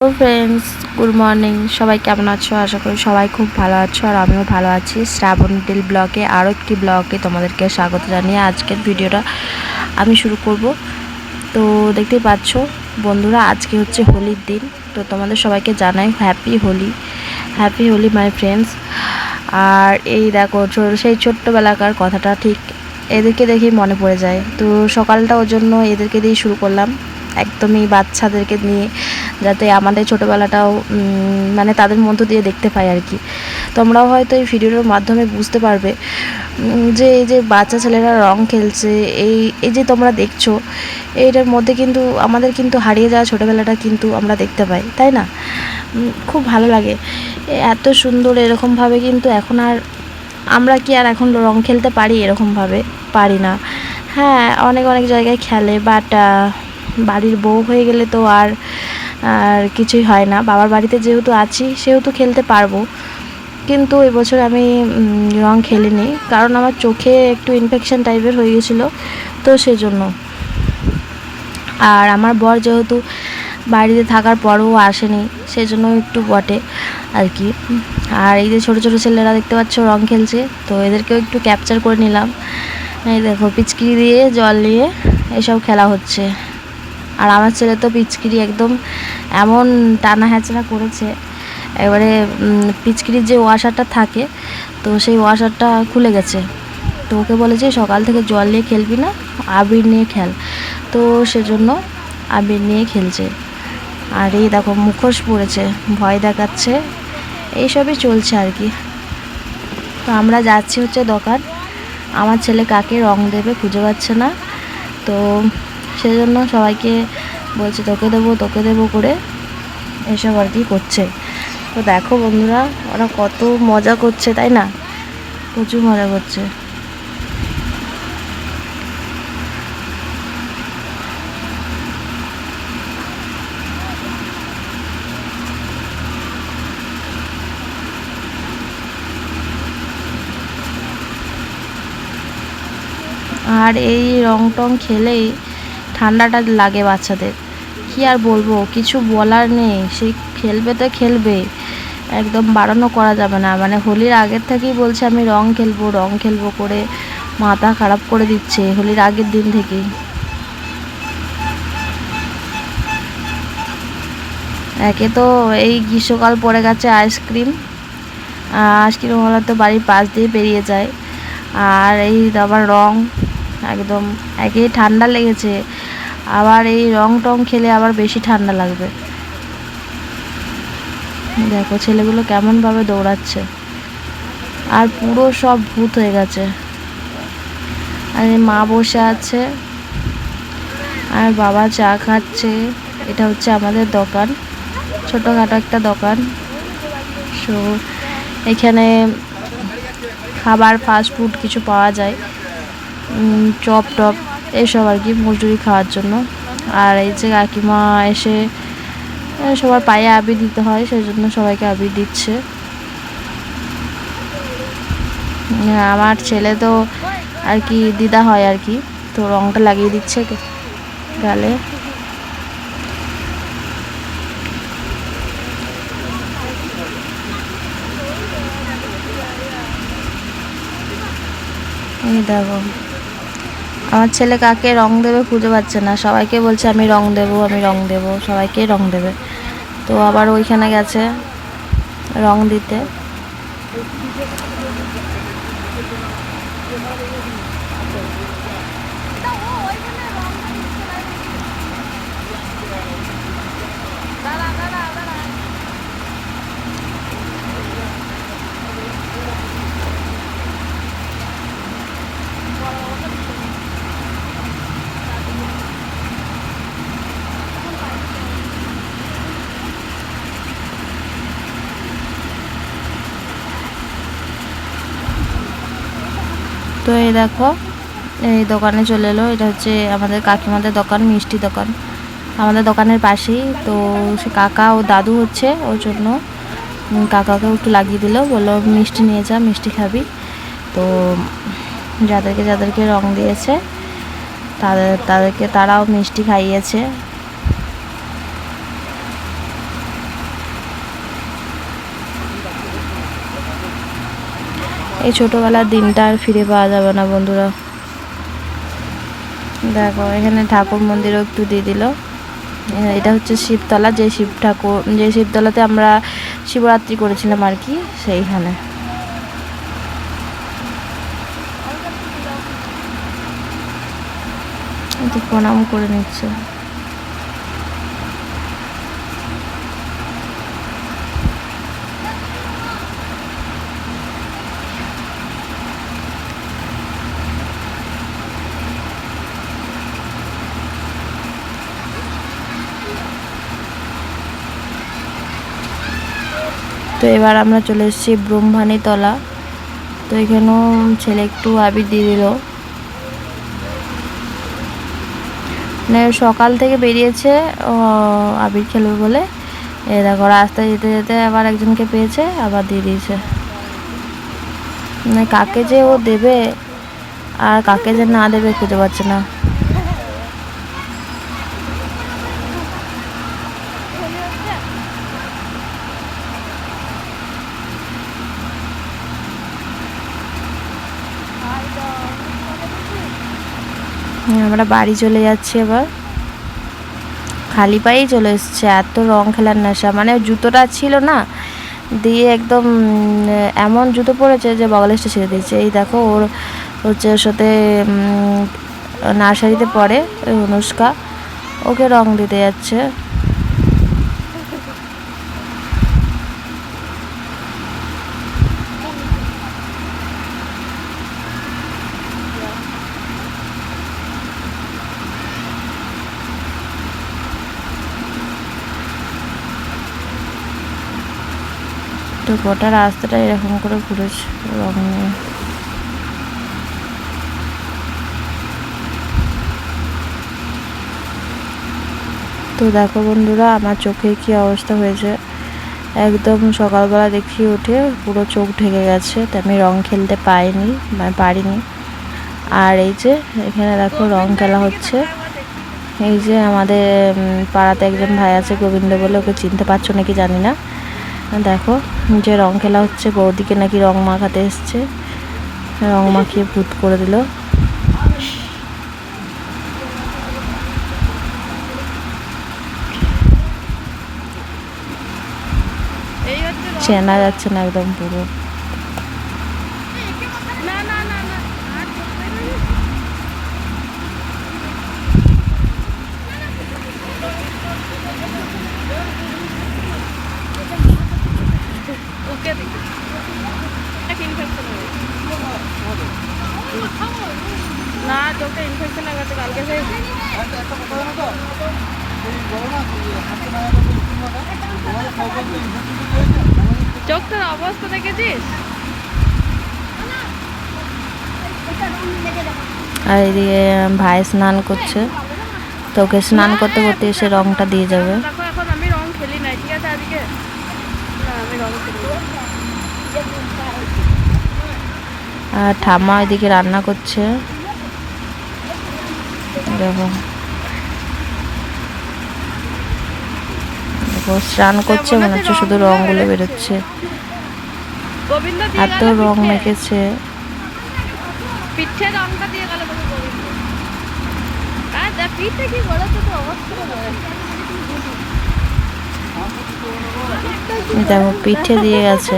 Hello friends good morning সবাই কেমন আছো? আশা করি সবাই খুব ভালো আছো আর আমিও ভালো আছি। শ্রাবণ দিল ব্লগে আরও একটি ব্লগে তোমাদেরকে স্বাগত জানিয়ে আজকের ভিডিওটা আমি শুরু করব। তো দেখতেই পাচ্ছ বন্ধুরা, আজকে হচ্ছে হোলির দিন। তো তোমাদের সবাইকে জানাই happy Holi happy Holi my friends আর এই দেখো সেই ছোট্টবেলাকার কথাটা ঠিক এদেরকে দেখেই মনে পড়ে যায়। তো সকালটা ওর জন্য এদেরকে দিয়ে শুরু করলাম। একদমই বাচ্চাদেরকে নিয়ে যাতে আমাদের ছোটোবেলাটাও মানে তাদের মধ্য দিয়ে দেখতে পাই আর কি। তোমরাও হয়তো এই ভিডিওর মাধ্যমে বুঝতে পারবে যে এই যে বাচ্চা ছেলেরা রং খেলছে, এই এই যে তোমরা দেখছ এইটার মধ্যে কিন্তু আমাদের কিন্তু হারিয়ে যাওয়া ছোটোবেলাটা কিন্তু আমরা দেখতে পাই, তাই না? খুব ভালো লাগে। এত সুন্দর এরকমভাবে কিন্তু এখন আর আমরা কি আর এখন রং খেলতে পারি এরকমভাবে? পারি না। হ্যাঁ অনেক অনেক জায়গায় খেলে বাট বাড়ির বউ হয়ে গেলে তো আর আর কিছুই হয় না। বাবার বাড়িতে যেহেতু আছি, সেহেতু খেলতে পারব। কিন্তু এবছর আমি রং খেলিনি। কারণ আমার চোখে একটু ইনফেকশন টাইপের হয়ে গেছিল, তো সেজন্য। আর আমার বর যেহেতু বাড়িতে থাকার পরও আসেনি, সেজন্য একটু বটে আর কি। আর এই যে ছোটো ছোটো ছেলেরা দেখতে পাচ্ছ রং খেলছে, তো এদেরকেও একটু ক্যাপচার করে নিলাম। এই দেখো পিচকিরি দিয়ে জল নিয়ে এসব খেলা হচ্ছে। আর আমার ছেলে তো পিচকিরি একদম এমন টানা হ্যাচড়া করেছে। এবারে পিচকিরির যে ওয়াশারটা থাকে, তো সেই ওয়াশারটা খুলে গেছে। তো ওকে বলেছে সকাল থেকে জল নিয়ে খেলবি না, আবির নিয়ে খেল। তো সেজন্য আবির নিয়ে খেলছে। আর এই দেখো, মুখোশ পড়েছে, ভয় দেখাচ্ছে, এইসবই চলছে আর কি। তো আমরা যাচ্ছি হচ্ছে দোকান। আমার ছেলে কাকে রং দেবে খুঁজে পাচ্ছে না। তো সেজন্য সবাইকে বলছে তোকে দেবো তোকে দেবো করে এসব আর কি করছে। তো দেখো বন্ধুরা, ওরা কত মজা করছে, তাই না? প্রচুর মজা করছে। আর এই রং টং খেলেই ঠান্ডাটা লাগে বাচ্চাদের। কি আর বলব, কিছু বলার নেই। সে খেলবে তো খেলবে। একদম বাড়ানো করা যাবে না। মানে হোলির আগের থেকেই বলছে আমি রং খেলব রং খেলব করে মাথা খারাপ করে দিচ্ছে হোলির আগের দিন থেকেই। একে তো এই গ্রীষ্মকাল পড়ে গেছে আইসক্রিম। আইসক্রিম হলে তো বাড়ির পাশ দিয়ে বেরিয়ে যায়। আর এই আবার রং, একদম একেই ঠান্ডা লেগেছে। আবার এই রং টং খেলে আবার বেশি ঠান্ডা লাগবে। দেখো ছেলেগুলো কেমনভাবে দৌড়াচ্ছে। আর পুরো সব ভূত হয়ে গেছে। আর মা বসে আছে। আর বাবা চা খাচ্ছে। এটা হচ্ছে আমাদের দোকান। ছোটোখাটো একটা দোকান। সো এখানে খাবার ফাস্ট ফুড কিছু পাওয়া যায়। চপ টপ এসব আর কি মজুরি খাওয়ার জন্য। আর এই যে কাকিমা এসে সবার পায়ে আবির দিতে হয় সেই জন্য সবাইকে আবির দিচ্ছে। আমার ছেলে তো আর কি দিদা হয় আর কি, তো রংটা লাগিয়ে দিচ্ছে গালে। এই দেখো। আমার ছেলে কাকে রং দেবে খুঁজে পাচ্ছে না। সবাইকে বলছে, আমি রং দেব, আমি রং দেব। সবাইকে রং দেবে। তো আবার ওইখানে গেছে রং দিতে। এই দেখো এই দোকানে চলে এলো। এটা হচ্ছে আমাদের কাকিমাদের দোকান মিষ্টি দোকান। আমাদের দোকানের পাশেই। তো সে কাকা ও দাদু হচ্ছে ওর জন্য উম, কাকাকেও একটু লাগিয়ে দিল। বলল মিষ্টি নিয়ে যা মিষ্টি খাবি। তো যাদেরকে যাদেরকে রং দিয়েছে তাদের তাদেরকে তারাও মিষ্টি খাইয়েছে। এই ছোটোবেলার দিনটা আর ফিরে পাওয়া যাবে না বন্ধুরা। দেখো, এখানে ঠাকুর মন্দিরও একটু দিয়ে দিল। এটা হচ্ছে শিবতলা, যে শিব ঠাকুর, যে শিবতলাতে আমরা শিবরাত্রি করেছিলাম আর কি, সেইখানে। প্রণাম করে নিচ্ছে। এবার আমরা চলে এসেছি ব্রহ্মাণী তলা তো এখানেও ছেলে একটু আবির দিয়ে দিল। মানে সকাল থেকে বেরিয়েছে আবির খেলবে বলে। এ দেখো, রাস্তায় যেতে যেতে আবার একজনকে পেয়েছে, আবার দিয়ে দিয়েছে। মানে কাকে যে ও দেবে আর কাকে যে না দেবে খুঁজে পাচ্ছে না। আমরা বাড়ি চলে যাচ্ছি এবার। খালি পায়েই চলে এসছে, এত রং খেলার নেশা। মানে জুতোটা ছিল না, দিয়ে একদম এমন জুতো পড়েছে যে বগলেসটা ছেড়ে দিয়েছে। এই দেখো, ওর হচ্ছে সাথে নার্সারিতে পড়ে ওই অনুষ্কা। ওকে রং দিতে যাচ্ছে। তো গোটা রাস্তাটা এরকম করে ঘুরেছে রং নিয়ে। তো দেখো বন্ধুরা, আমার চোখে কি অবস্থা হয়েছে? একদম সকালবেলা দেখি উঠে পুরো চোখ ঢেকে গেছে, তো আমি রং খেলতে পাইনি মানে পারিনি। আর এই যে, এখানে দেখো রং খেলা হচ্ছে। এই যে আমাদের পাড়াতে একজন ভাই আছে গোবিন্দ বলে, ওকে চিনতে পারছ নাকি জানি না। দেখো যে রং খেলা হচ্ছে, বৌদিকে নাকি রং মাখাতে এসছে রং মাখিয়ে ভূত করে দিল। চেনা যাচ্ছে না একদম পুরো না না না না আর চলবে না। ওকে দিই। এক infection হয়ে গেছে। না চোখে ইনফেকশন হয়ে গেছে কালকে থেকে চোখটার অবস্থা দেখেছিস? আর এদিকে ভাই স্নান করছে। তো ওকে স্নান করতে করতে এসে রংটা দিয়ে যাবে। এখন আমি রং খেলি নাই ঠিক আছে আজকে আমি রং খেলি আর ঠাম্মা ওইদিকে রান্না করছে। দেখো। দেখো স্নান করছে মনে হচ্ছে শুধু রংগুলো বেরোচ্ছে। এত রং পিঠে। মেখেছে। পিঠে রংটা দিয়ে গেল দেখ পিঠে কি করেছে তো অবস্থা দেখো পিঠে দিয়ে গেছে।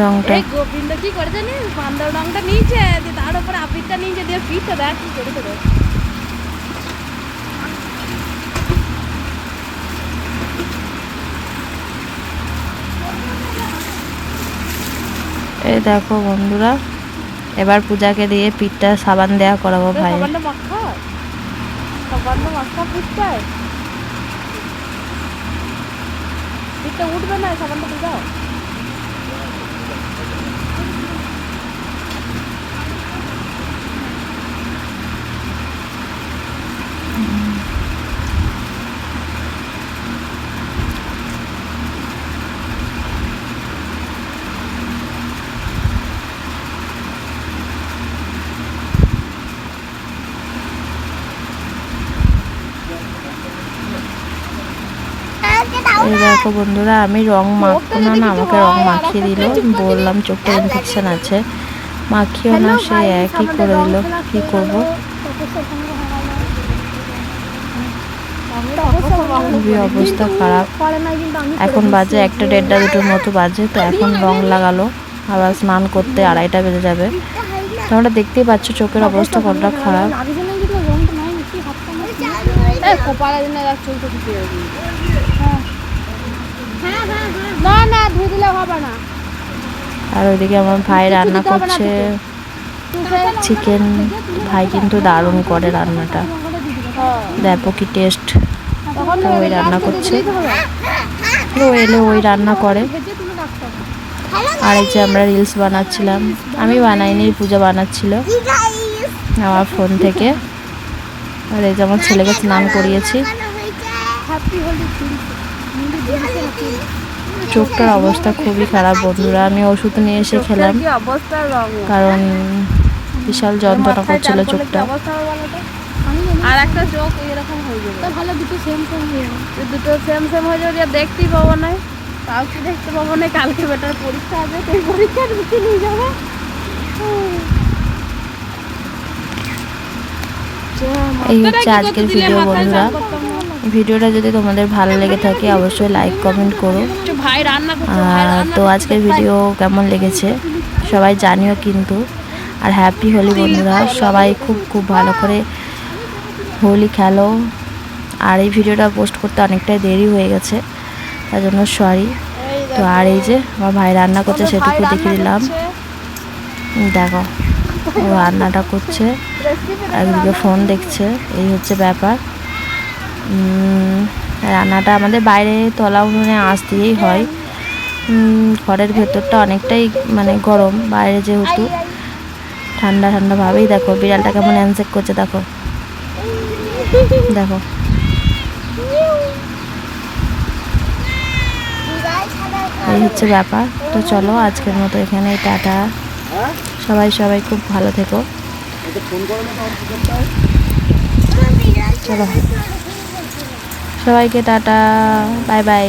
রংটা। গোবিন্দ কি করে জানিস? বান্দর রংটা নিয়েছে তার উপরে আপিরটা নিয়েছে দিয়ে পিঠে দেখ কি করেছে দেখ এই দেখো বন্ধুরা এবার পূজাকে দিয়ে পিঠটা সাবান দেয়া করাবো ভাই। পিঠটা উঠবে না সাবানটা দিয়ে এই দেখো বন্ধুরা আমি রং মাখবো না না আমাকে রং মাখিয়ে দিল। বললাম চোখটা ইনফেকশন আছে। মাখিও না সে একই করে দিল। কি করব? খুবই অবস্থা খারাপ। এখন বাজে একটা দেড়টা দুটোর মতো বাজে তো এখন রং লাগালো। আবার স্নান করতে আড়াইটা বেজে যাবে। তোমরা দেখতেই পাচ্ছ চোখের অবস্থা কতটা খারাপ এই কপালে দিনে রাখ চলতে কিছু না না ধুয়ে দিলে হবে না। আর ওইদিকে আমার ভাই রান্না করছে। চিকেন ভাই কিন্তু দারুণ করে রান্নাটা। দেখো কি টেস্ট তো ওই রান্না করছে। তো এলে ওই রান্না করে। আর এই যে আমরা রিলস বানাচ্ছিলাম। আমি বানাইনি পূজা বানাচ্ছিল আমার ফোন থেকে। আর এই যে আমার ছেলেকে স্নান করিয়েছি। হ্যাপি হোলি চোখটার অবস্থা খুবই খারাপ বন্ধুরা। আমি ওষুধ নিয়ে এসে খেলাম। কারণ বিশাল যন্ত্রণা করছিল চোখটা। হবে আর একটা চোখ এরকম হয়ে যাবে। ভালো দুটো সেম সেম হয়ে যাবে। দুটো সেম সেম হয়ে যাবে আর দেখতেই পাবো না। দেখতে পাবো না? কালকে বেটার পরীক্ষা আছে সেই পরীক্ষার দিকে নিয়ে যাবে। এই হচ্ছে আজকের ভিডিও বন্ধুরা। ভিডিওটা যদি তোমাদের ভালো লেগে থাকে, অবশ্যই লাইক কমেন্ট করো। তো আজকের ভিডিও কেমন লেগেছে? সবাই জানিও কিন্তু। আর হ্যাপি হোলি বন্ধুরা, সবাই খুব খুব ভালো করে হোলি খেলো। আর এই ভিডিওটা পোস্ট করতে অনেকটাই দেরি হয়ে গেছে, তার জন্য সরি তো আর এই যে আমার ভাই রান্না করছে, সেটুকু দেখে দিলাম। দেখো, ও রান্নাটা করছে, একদিকে ফোন দেখছে, এই হচ্ছে ব্যাপার। রান্নাটা আমাদের বাইরে তলা উনুনে আঁচ দিয়েই হয়। ঘরের ভেতরটা অনেকটাই মানে গরম বাইরে যেহেতু। ঠান্ডা ঠান্ডা ভাবেই দেখো বিড়ালটা কেমন অ্যানসেক করছে দেখো। দেখো। এই হচ্ছে ব্যাপার। তো চলো আজকের মতো এখানে টাটা। সবাই সবাই খুব ভালো থেকো। চলো। সবাইকে টাটা বাই বাই।